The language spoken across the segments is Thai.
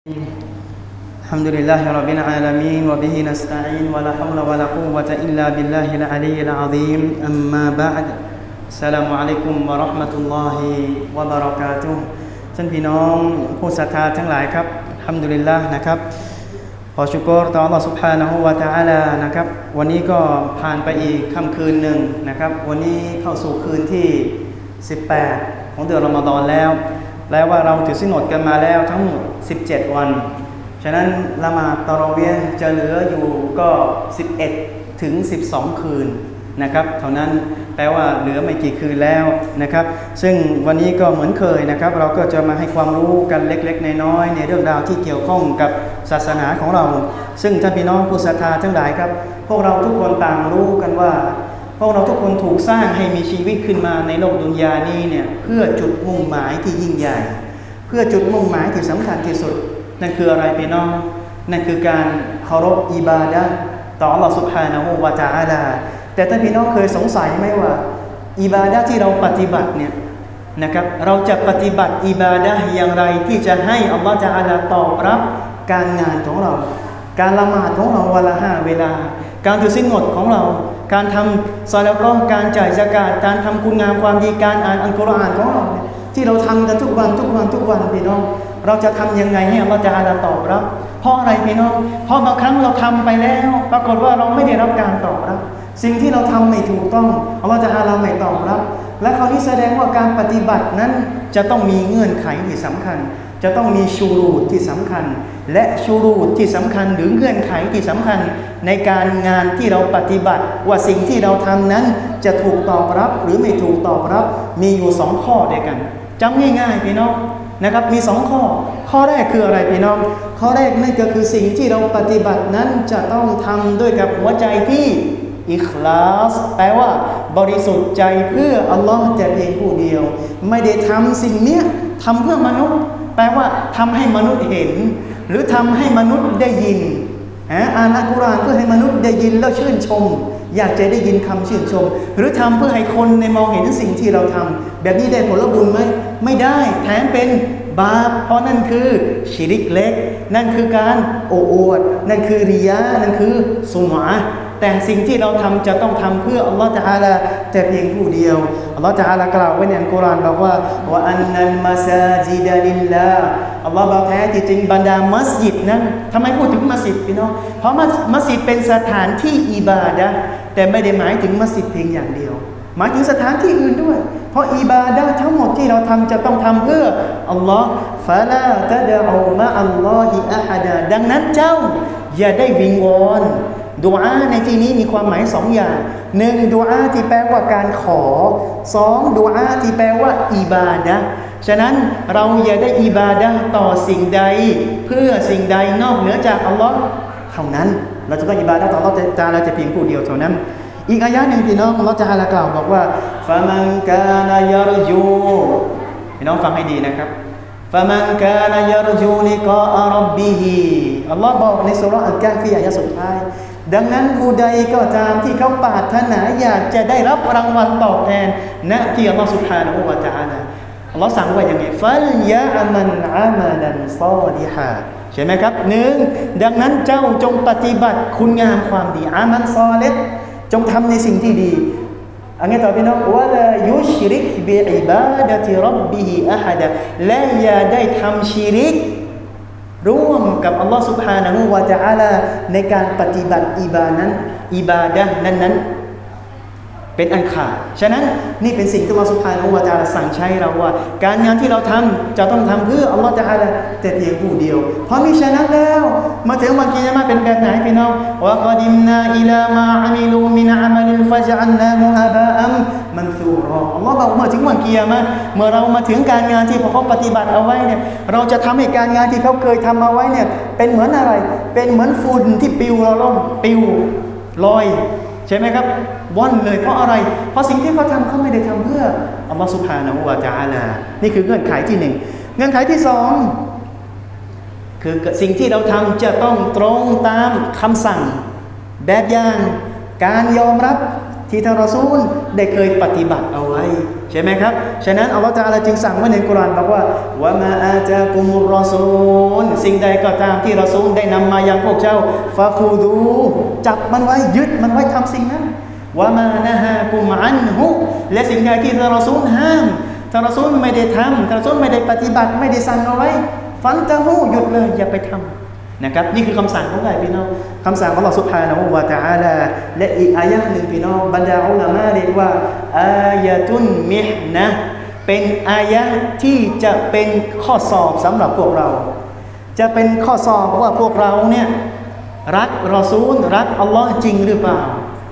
الحمد لله رب العالمين وبه نستعين ولا حول ولا قوة إلا بالله العلي العظيم أما بعد السلام عليكم ورحمة الله وبركاته ท่านพี่น้องผู้ศรัทธาทั้งหลายครับทำดุลิลละนะครับ ขอชุกรต่อ Allah سبحانه และ تعالى นะครับ วันนี้ก็ผ่านไปอีกค่ำคืนหนึ่งนะครับ วันนี้เข้าสู่คืนที่ 18 ของเดือนรอมฎอนแล้ว แปลว่าเราถือสินอดกันมาแล้วทั้งหมด 17 วัน ฉะนั้นละหมาดตะเราะเวียจะเหลืออยู่ก็ 11 ถึง 12 คืนนะครับ เท่านั้นแปลว่าเหลือไม่กี่คืนแล้วนะครับ ซึ่งวันนี้ก็เหมือนเคยนะครับ เราก็จะมาให้ความรู้กันเล็ก ๆ น้อยๆในเรื่องราวที่เกี่ยวข้องกับศาสนาของเรา ซึ่งท่านพี่น้องผู้ศรัทธาทั้งหลายครับ พวกเราทุกคนต่างรู้กันว่า พวกเราทุกคนถูกสร้างให้มีชีวิตขึ้นมาในโลกดุนยานี้เนี่ยเพื่อจุดมุ่งหมายที่ยิ่งใหญ่ เพื่อจุดมุ่งหมายที่สำคัญที่สุด นั่นคืออะไรพี่น้องนั่นคือการเคารพอิบาดะต่อ Allah Subhanahu wa Taala แต่ท่านพี่น้องเคยสงสัยไหมว่าอิบาดะที่เราปฏิบัติเนี่ยนะครับเราจะปฏิบัติอิบาดะอย่างไรที่จะให้อัลลอฮฺจะอาลาตอบรับการงานของเรา การละหมาดของเราวันละห้าเวลา การถือสินอดของเรา การทำซาแล้วก็การจ่ายสกาดการทำคุณงามความดีการอ่านอัลกุรอานของเราที่เราทำกันทุกวันทุกวันทุกวันพี่น้อง เราจะทำยังไงให้อัลลอฮฺจะอาลาตอบรับเพราะอะไรพี่น้อง เพราะบางครั้งเราทำไปแล้ว ปรากฏว่าเราไม่ได้รับการตอบรับสิ่งที่เราทำไม่ถูกต้องอัลลอฮฺจะอาลาไม่ตอบรับและคราวนี้แสดงว่าการปฏิบัตินั้นจะต้องมีเงื่อนไขที่สำคัญ จะต้องมีชูรูดที่สำคัญ และชูรูดที่สำคัญหรือเงื่อนไขที่สำคัญ ในการงานที่เราปฏิบัติว่าสิ่งที่เราทำนั้นจะถูกตอบรับหรือไม่ถูกตอบรับ มีอยู่สองข้อด้วยกันจำง่ายๆพี่น้องนะครับมีสองข้อ ข้อแรกคืออะไรพี่น้อง ข้อแรกนั่นก็คือสิ่งที่เราปฏิบัตินั้นจะต้องทำด้วยกับหัวใจที่อิคลาสแปลว่า บริสุทธิ์ใจเพื่ออัลลอฮ์แต่เพียงผู้เดียว ไม่ได้ทำสิ่งเนี้ยทำเพื่อมนุษย์ ลว่าทำให้มนุษย์เห็น หรือทำให้มนุษย์ได้ยินอ่านอัลกุรอานเพื่อให้มนุษย์ได้ยินแล้วชื่นชม อยากจะได้ยินคำชื่นชม หรือทำเพื่อให้คนในมองเห็นสิ่งที่เราทำแบบนี้ได้ผลบุญไหมไม่ได้แถมเป็นบาปเพราะนั่นคือชิริกเล็ก นั่นคือการโอ้อวด นั่นคือริยะนั่นคือสุมา แต่สิ่งที่เราทำจะต้องทำเพื่ออัลลอฮฺจะฮาละแต่เพียงผู้เดียวอัลลอฮฺจะฮาละกล่าวไว้ในอัลกุรอานบอกว่าว่าอันนันมาซาจิดะลิลลาอัลลอฮฺบอกแท้ที่จริงบรรดามัสยิดนั้นทำไมพูดถึงมัสยิดพี่น้องเพราะมัสยิดเป็นสถานที่อิบาดะแต่ไม่ได้หมายถึงมัสยิดเพียงอย่างเดียว หมายถึงสถานที่อื่นด้วย เพราะอิบาดะทั้งหมดที่เราทำจะต้องทำเพื่ออัลลอฮ์ฟาลาตะดะอูมะอัลลอฮิอะฮัดาดังนั้นเจ้า อย่าได้วิงวอนดูอาในที่นี้มีความหมายสองอย่างหนึ่งดูอาที่แปลว่าการขอสองดูอาที่แปลว่าอิบาดะฉะนั้นเราอย่าได้อิบาดะต่อสิ่งใด เพื่อสิ่งใดนอกเหนือจากอัลลอฮ์เท่านั้น เราจะต้องอิบาดะต่ออัลลอฮ์จะเราจะเพียงผู้เดียวเท่านั้น อีกอายะหนึ่งพี่น้องอัลลอฮ์จะฮาลากล่าวบอกว่าฟะมันกานายรจูพี่น้องฟังให้ดีนะครับฟะมันกานายรจูลิกาอัรบบิฮิอัลลอฮ์บอกในสุรอัลกะฟีอายะสุดท้าย ดังนั้นผู้ใดก็ตามที่เขาปรารถนาอยากจะได้รับรางวัลตอบแทนณที่อัลลอฮ์สุบฮานะฮูวะตะอาลาอัลลอฮ์สั่งว่าอย่างไงฟัลยะมันอามัลันซอลิฮาใช่ไหมครับหนึ่งดังนั้นเจ้าจงปฏิบัติคุณงามความดีอามันซอเลต จงทำในสิ่งที่ดีอันนี้ต่อพี่น้องว่าละยุชริกบิอิบาดะติรับบิฮิอะฮัดะและอย่าได้ทำชีริก ร่วมกับอัลลอฮฺ سبحانه และ تعالى ในการปฏิบัติอิบานั้นอิบาดะนั้นนั้น เป็นอันขาด ฉะนั้นนี่เป็นสิ่งที่เราสุภาพนะวาจาสั่งใช้เราว่า การงานที่เราทำจะต้องทำเพื่ออัลลอฮฺจะอะไรแต่เพียงผู้เดียว เพราะมีฉะนั้นแล้ว มาถึงวันกิยามะเป็นแบบไหนพี่น้องว่าก็ดิมนาอิลามาอามิลูมินอามัลินฟาจันนามูอาบาอัมมันสูรออัลลอฮฺบอกเมื่อถึงวันกิยามะเมื่อเรามาถึงการงานที่พวกเขาปฏิบัติเอาไว้เนี่ยเราจะทำให้การงานที่เขาเคยทำเอาไว้เนี่ยเป็นเหมือนอะไร เป็นเหมือนฝุ่นที่ปิวเราล่มปิวลอย ใช่ไหมครับ ว่อนเลยเพราะอะไร เพราะสิ่งที่เขาทำเขาไม่ได้ทำเพื่ออัลลอฮฺสุบฮานะวาจาลา นี่คือเงื่อนไขที่หนึ่งเงื่อนไขที่สองคือสิ่งที่เราทำจะต้องตรงตามคำสั่ง แบบอย่างการยอมรับที่ท่านรอซูลได้เคยปฏิบัติเอาไว้ ใช่ไหมครับ ฉะนั้นอัลลอฮฺตาลาจึงสั่งไว้ในกุรานบอกว่าว่ามาอาจากุมุรอซูลสิ่งใดก็ตามที่รอซูลได้นำมายังพวกเจ้าฟาคูดูจับมันไว้ยึดมันไว้ทำสิ่งนั้น ว่ามานะฮะกุมอันฮุและสิ่งใดที่รอซูลห้ามถ้ารอซูลไม่ได้ทำถ้ารอซูลไม่ได้ปฏิบัติไม่ได้สั่งเอาไว้ ฟันตะฮูหยุดเลยอย่าไปทำนะครับนี่คือคำสั่งของใครพี่น้องคำสั่งของเราสุภานะวะตะอาลาและอีกอายะหนึ่งพี่น้องบรรดาอุลามะเรียกว่าอายะตุนมิฮนะเป็นอายะที่จะเป็นข้อสอบสำหรับพวกเรา จะเป็นข้อสอบว่าพวกเราเนี่ยรักรอซูล รักอัลลอฮ์จริงหรือเปล่า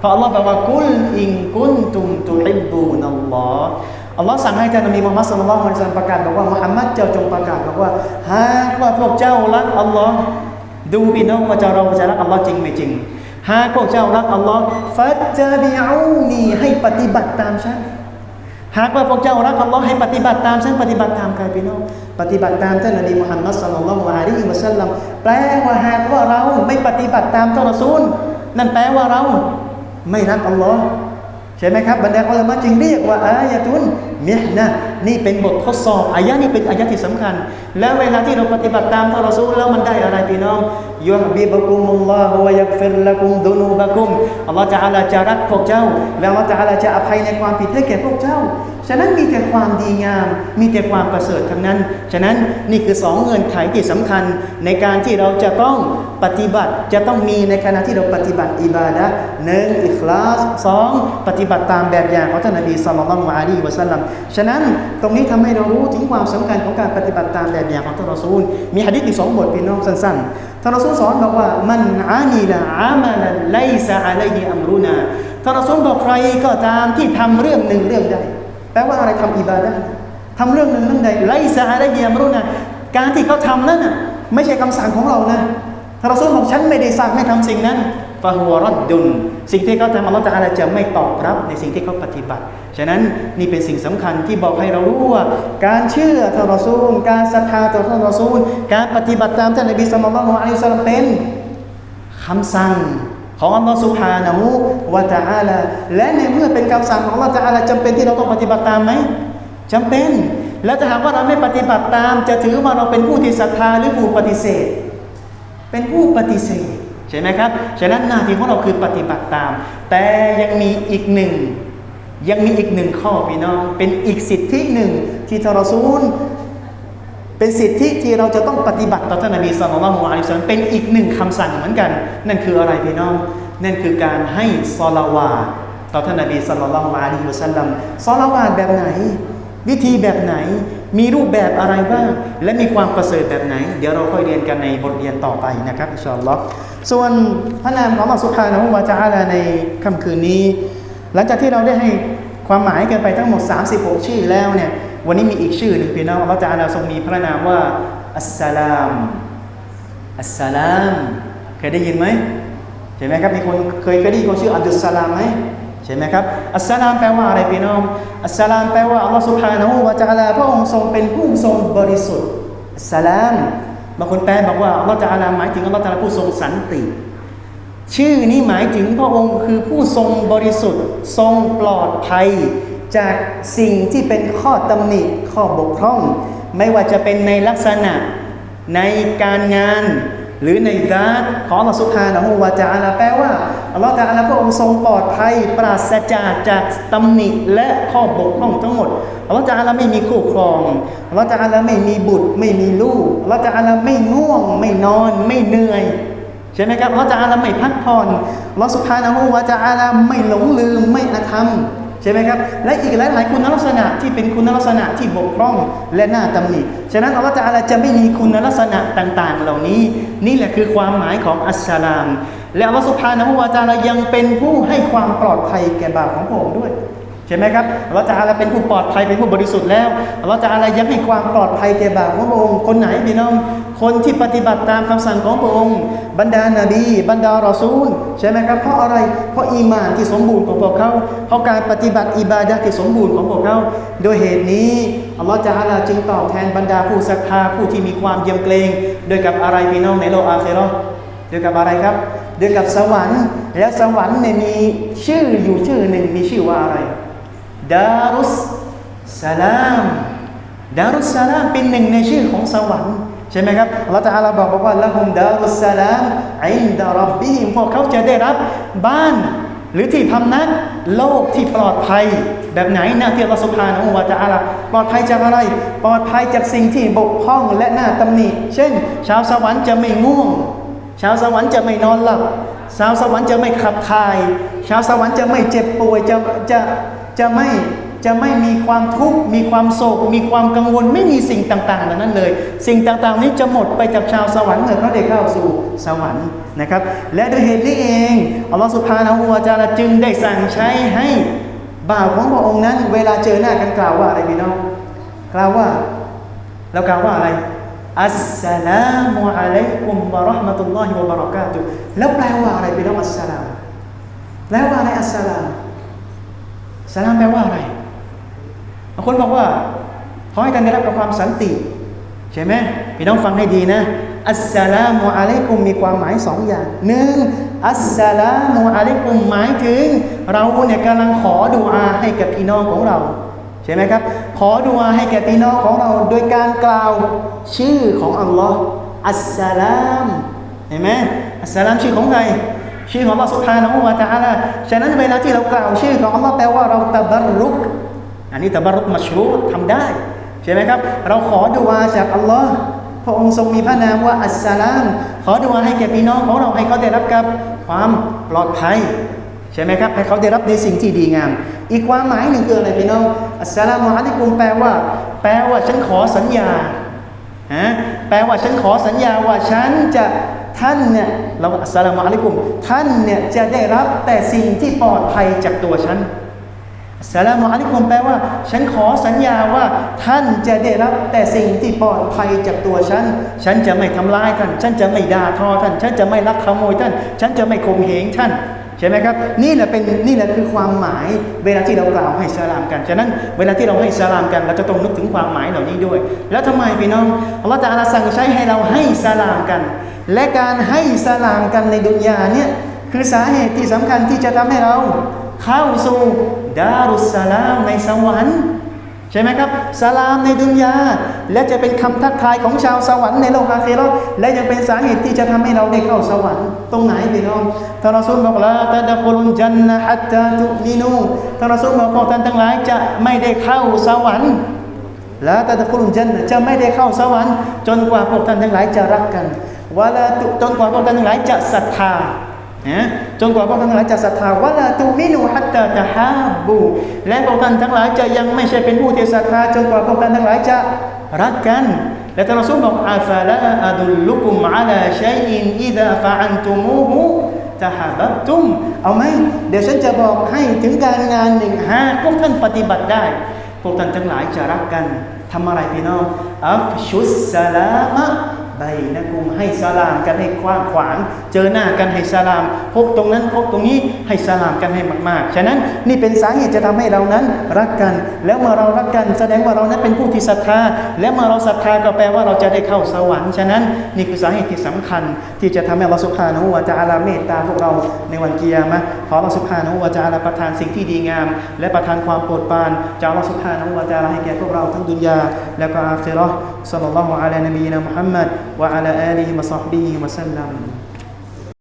พราะอัลลอฮ์บอกว่ากุลอิงกุนตุมตุฮิบูนัลลอฮ์อัลลอฮ์สั่งให้ท่านนบีมุฮัมมัดสุลลัลลอฮุอะลัยฮิวะซัลลัมประกาศบอกว่ามุฮัมมัดเจ้าจงประกาศบอกว่าหากว่าพวกเจ้ารักอัลลอฮ์ดูพี่น้องว่าจ้าเราจะรักอัลลอฮ์จริงไม่จริงหากพวกเจ้ารักอัลลอฮ์ฟัจจาบิอูนีให้ปฏิบัติตามฉันหากว่าพวกเจ้ารักอัลลอฮ์ให้ปฏิบัติตามฉันปฏิบัติตามใครพี่น้องปฏิบัติตามท่านนบีมุฮัมมัดสัลลัลลอฮุอะลัยฮิวะสัลลัมแปลว่าหากว่าเราไม่ปฏิบัติตามท่านรอซูลนั่นแปลว่าเรา ไม่รักอัลลอฮ์ใช่ไหมครับบรรดาอัลลอฮ์จึงเรียกว่าอายะตุนเมียนะนี่เป็นบททดสอบอายะนี้เป็นอายะที่สำคัญ แล้วเวลาที่เราปฏิบัติตามท่านรอซูลแล้วมันได้อะไรพี่น้องยูฮบิบกุมุลลอฮฺวะยักฟิรละกุมดุนูบะกุมอัลลอฮ์จะอาลาจะรักพวกเจ้า แล้วอัลลอฮ์จะอาลาจะอภัยในความผิดให้แก่พวกเจ้า ฉะนั้นมีแต่ความดีงาม มีแต่ความประเสริฐทั้งนั้น ฉะนั้นนี่คือสองเงื่อนไขที่สำคัญ ในการที่เราจะต้องปฏิบัติจะต้องมีในขณะที่เราปฏิบัติอิบาดะหนึ่งอิคลาสสองปฏิบัติตามแบบอย่างของท่านนบีสัลลัลลอฮุอะลัยฮิวะสัลลัมฉะนั้นตรงนี้ทำให้เรารู้ถึงความสำคัญของการปฏิบัติตามแบบอย่างของท่านรอซูล มีหะดีษอีกสองบทพี่น้องสั้นๆท่านรอซูลสอนบอกว่ามันอานีละอามาลันไลซะอะลัยฮิอัมรุนาท่านรอซูลบอกใครก็ตามที่ทำเรื่องหนึ่งเรื่องใด ลว่าอะไรทำอิบาดะทำเรื่องหนึ่งเรื่องใดไลซะอะลัยฮิอัมรุนาการที่เขาทำนั้นน่ะไม่ใช่คำสั่งของเรานะท่านรอซูลบอกฉันไม่ได้สั่งให้ทำสิ่งนั้นฟาฮัวรัดดุนสิ่งที่เขาทำอัลลอฮฺตะอาลาจะไม่ตอบรับในสิ่งที่เขาปฏิบัติ ฉะนั้นนี่เป็นสิ่งสำคัญที่บอกให้เรารู้ว่า การเชื่อต่อรอซูล การศรัทธาต่อท่านรอซูล การปฏิบัติตามท่านนบีสุลต่านละฮ์อะลัยฮิสซาลามเป็นคำสั่ง ของอัลลอฮฺสุฮานะฮูวะตะอาลาและในเมื่อเป็นคำสั่งของอัลลอฮฺตะอาลาจำเป็นที่เราต้องปฏิบัติตามไหมจำเป็น แล้วถ้าหากว่าเราไม่ปฏิบัติตาม จะถือว่าเราเป็นผู้ที่ศรัทธาหรือผู้ปฏิเสธ เป็นผู้ปฏิเสธใช่ไหมครับฉะนั้นหน้าที่ของเราคือปฏิบัติตาม แต่ยังมีอีกหนึ่งยังมีอีกหนึ่งข้อพี่น้อง เป็นอีกสิทธิหนึ่งที่ทารซูล เป็นสิทธิที่เราจะต้องปฏิบัติต่อท่านนบีสุลต่านละฮ์อะลัยฮิสซาลามเป็นอีกหนึ่งคำสั่งเหมือนกัน นั่นคืออะไรพี่น้อง นั่นคือการให้ซอลาวาตต่อท่านนบีสุลต่านละฮ์อะลัยฮิสซาลามซอลาวาแบบไหน วิธีแบบไหน มีรูปแบบอะไรบ้าง และมีความประเสริฐแบบไหน เดี๋ยวเราค่อยเรียนกันในบทเรียนต่อไปนะครับอินชาอัลลอฮ์ส่วนพระนามของอัลลอฮ์สุบฮานะฮูวะตะอาลาในค่ำคืนนี้ หลังจากที่เราได้ให้ความหมายกันไปทั้งหมด 36 ชื่อแล้วเนี่ย วันนี้มีอีกชื่อหนึ่งพี่น้องอัลลอฮฺจาลาทรงมีพระนามว่าอัสสลามอัสสลามเคยได้ยินไหมใช่ไหมครับมีคนเคยเคยได้ยินคนชื่ออับดุลสลามไหมใช่ไหมครับอัสสลามแปลว่าอะไรพี่น้องอัสสลามแปลว่าอัลลอฮฺสุบฮานะฮูวะจาลาพระองค์ทรงเป็นผู้ทรงบริสุทธิ์อัสสลามบางคนแปลบอกว่าอัลลอฮฺจาลาหมายถึงอัลลอฮฺจาลาผู้ทรงสันติ ชื่อนี้หมายถึงพระองค์คือผู้ทรงบริสุทธิ์ ทรงปลอดภัย จากสิ่งที่เป็นข้อตำหนิข้อบกพร่อง ไม่ว่าจะเป็นในลักษณะในการงาน หรือในดาตของอัลสุบฮานะฮูวะตะอาลาแปลว่าอัลลอฮฺตะอาลาพระองค์ทรงปลอดภัยปราศจากจากตำหนิและข้อบกพร่องทั้งหมดอัลลอฮฺตะอาลาไม่มีคู่ครองอัลลอฮฺตะอาลาไม่มีบุตร ไม่มีลูกอัลลอฮฺตะอาลาไม่ง่วง ไม่นอน ไม่เหนื่อยใช่ไหมครับอัลลอฮฺตะอาลาไม่พักผ่อนอัลลอฮฺสุบฮานะฮูวะตะอาลาไม่หลงลืมไม่อธรรม ใช่ไหมครับ และอีกหลายหลายคุณลักษณะที่เป็นคุณลักษณะที่บกพร่องและน่าตำหนิ ฉะนั้นอัลลอฮฺจะอะไรจะไม่มีคุณลักษณะต่าง ๆ เหล่านี้ นี่แหละคือความหมายของอัสสลาม และอัลลอฮฺสุภานะฮูวะจาลายังเป็นผู้ให้ความปลอดภัยแก่บ่าวของพระองค์ด้วย ใช่ไหมครับอัลลอฮฺตะอาลาเป็นผู้ปลอดภัยเป็นผู้บริสุทธิ์แล้วอัลลอฮฺตะอาลายังให้ความปลอดภัยแก่บ่าวของพระองค์คนไหนพี่น้อง คนที่ปฏิบัติตามคำสั่งของพระองค์ บรรดานาบีบรรดารอซูลใช่ไหมครับเพราะอะไรเพราะอีมานที่สมบูรณ์ของพวกเขาเพราะการปฏิบัติอิบาดะที่สมบูรณ์ของพวกเขาโดยเหตุนี้อัลลอฮฺจะอาลาจึงตอบแทนบรรดาผู้ศรัทธาผู้ที่มีความเยี่ยมเกรงโดยกับอะไรพี่น้องในโลกอาคิเราะห์โดยกับอะไรครับโดยกับสวรรค์ และสวรรค์เนี่ยมีชื่ออยู่ชื่อหนึ่งมีชื่อว่าอะไร ดารุสสลามดารุสสลามเป็นหนึ่งในชื่อของสวรรค์ใช่ไหมครับอัลลอฮฺตะอาลาบอกบอกว่าละหุมดารุสสลามอินดารับบิฮิมพวกเขาจะได้รับบ้านหรือที่พำนักโลกที่ปลอดภัย แบบไหนนะที่อัลสุบฮานะฮูวะตะอาลาปลอดภัยจากอะไร ปลอดภัยจากสิ่งที่บกพร่องและหน่าตำหนิ เช่น ชาวสวรรค์จะไม่ง่วง ชาวสวรรค์จะไม่นอนหลับ ชาวสวรรค์จะไม่ขับถ่าย ชาวสวรรค์จะไม่เจ็บป่วยจะจะ จะไม่จะไม่มีความทุกข์มีความโศก มีความกังวลไม่มีสิ่งต่างๆเหล่านั้นเลย สิ่งต่างๆนี้จะหมดไปจากชาวสวรรค์เมื่อเขาได้เข้าสู่สวรรค์นะครับ และด้วยเหตุนี้เองอัลลอฮฺสุบฮานะฮูวะตะอาลาจึงได้สั่งใช้ให้บ่าวของพระองค์นั้น เวลาเจอหน้ากันกล่าวว่าอะไรพี่น้องกล่าวว่าแล้วกล่าวว่าอะไรอัสสลามุอะลัยกุมวะเราะห์มะตุลลอฮิวะบะเราะกาตุแล้วแปลว่าอะไรพี่น้องอัสสลามแปลว่าอะไรอัสสลาม สลามแปลว่าอะไรบางคนบอกว่าขอให้ท่านได้รับกับความสันติ ใช่ไหมพี่น้องฟังให้ดีนะ อัสสลามุอะลัยกุมมีความหมายสองอย่างหนึ่งอัสสลามุอะลัยกุมหมายถึง เราเนี่ยกำลังขอดุอาให้กับพี่น้องของเรา ใช่ไหมครับ ขอดุอาให้แก่พี่น้องของเราโดยการกล่าวชื่อของอัลลอฮ์อัสสลามเห็นไหมอัสสลามชื่อของใคร ชื่อของอัลลอฮ์สุบฮานะฮูวะตะอาลาฉะนั้นเวลาที่เรากล่าวชื่อของอัลลอฮ์แปลว่าเราตะบรรุก อันนี้ตะบรรุกมัชรูทำได้ใช่ไหมครับ เราขอดุอาจากอัลลอฮ์พระองค์ทรงมีพระนามว่าอัสสลาม ขอดุอาให้แก่พี่น้องของเราให้เขาได้รับกับความปลอดภัยใช่ไหมครับให้เขาได้รับในสิ่งที่ดีงาม อีกความหมายหนึ่งคืออะไรพี่น้องอัสสลามุอะลัยกุมแปลว่า แปลว่าฉันขอสัญญาฮะแปลว่าฉันขอสัญญาว่าฉันจะ ท่านเนี่ยเราอัสสลามุอะลัยกุม ท่านเนี่ยจะได้รับแต่สิ่งที่ปลอดภัยจากตัวฉันอัสสลามุอะลัยกุมแปลว่า ฉันขอสัญญาว่า ท่านจะได้รับแต่สิ่งที่ปลอดภัยจากตัวฉัน ฉันจะไม่ทำร้ายท่าน ฉันจะไม่ด่าทอท่าน ฉันจะไม่ลักขโมยท่าน ฉันจะไม่ข่มเหงท่านใช่ไหมครับ นี่แหละเป็นนี่แหละคือความหมายเวลาที่เรากล่าวให้สลามกันฉะนั้นเวลาที่เราให้สลามกัน เราจะต้องนึกถึงความหมายเหล่านี้ด้วย แล้วทำไมพี่น้องอัลลอฮฺตะอาลาสั่งใช้ให้เราให้สลามกัน และการให้สลามกันในดุนยาเนี่ยคือสาเหตุที่สำคัญที่จะทำให้เรา เข้าสู่ดารุสสลามในสวรรค์ใช่ไหมครับสลามในดุนยา และจะเป็นคำทักทายของชาวสวรรค์ในโลกอาคีราะห์และยังเป็นสาเหตุที่จะทำให้เราได้เข้าสวรรค์ตรงไหนพี่น้องท่านรอซูลบอกละตะดะคุลุนจันนะฮัตตาตุมินูท่านรอซูลบอกพวกท่านทั้งหลายจะไม่ได้เข้าสวรรค์ละตะดะคุลุนจันจะไม่ได้เข้าสวรรค์ จนกว่าพวกท่านทั้งหลายจะรักกัน วะลาตุจนกว่าพวกท่านทั้งหลายจะศรัทธานะจนกว่าพวกท่านทั้งหลายจะศรัทธาวะลาตุมินูฮัตตาตะฮาบู และพวกท่านทั้งหลายจะยังไม่ใช่เป็นผู้ที่ศรัทธาจนกว่าพวกท่านทั้งหลายจะรักกันและท่านรอซูลบอกอาฟาลาอะดุลลุกุมอะลาชัยอินอิดะฟะอันตุมูฮุตะฮาบับตุมเอาไหมเดี๋ยวฉันจะบอกให้ถึงการงานหนึ่งหากพวกท่านปฏิบัติได้ พวกท่านทั้งหลายจะรักกันทำอะไรพี่น้องอัฟชุสสลามะ บายนะกุมให้สลามกันให้กว้างขวาง เจอหน้ากันให้สลาม พบตรงนั้นพบตรงนี้ให้สลามกันให้มาก ๆ ฉะนั้นนี่เป็นสาเหตุจะทำให้เรานั้นรักกัน แล้วเมื่อเรารักกัน แสดงว่าเรานั้นเป็นผู้ที่ศรัทธา และเมื่อเราศรัทธาก็แปลว่าเราจะได้เข้าสวรรค์ ฉะนั้นนี่คือสาเหตุที่สำคัญ ที่จะทำให้เราสุภานุวาจาลาเมตตาพวกเราในวันเกียรมะขอเราสุภานุวาจาลาประทานสิ่งที่ดีงาม และประทานความโปรดปรานจากเราสุภานุวาจาลาให้แก่พวกเราทั้งดุนยาและก็อาเซรอสัลลัลลอฮุอะลัยนบีนะมุฮัมมัด وعلى آله وصحبه وسلم.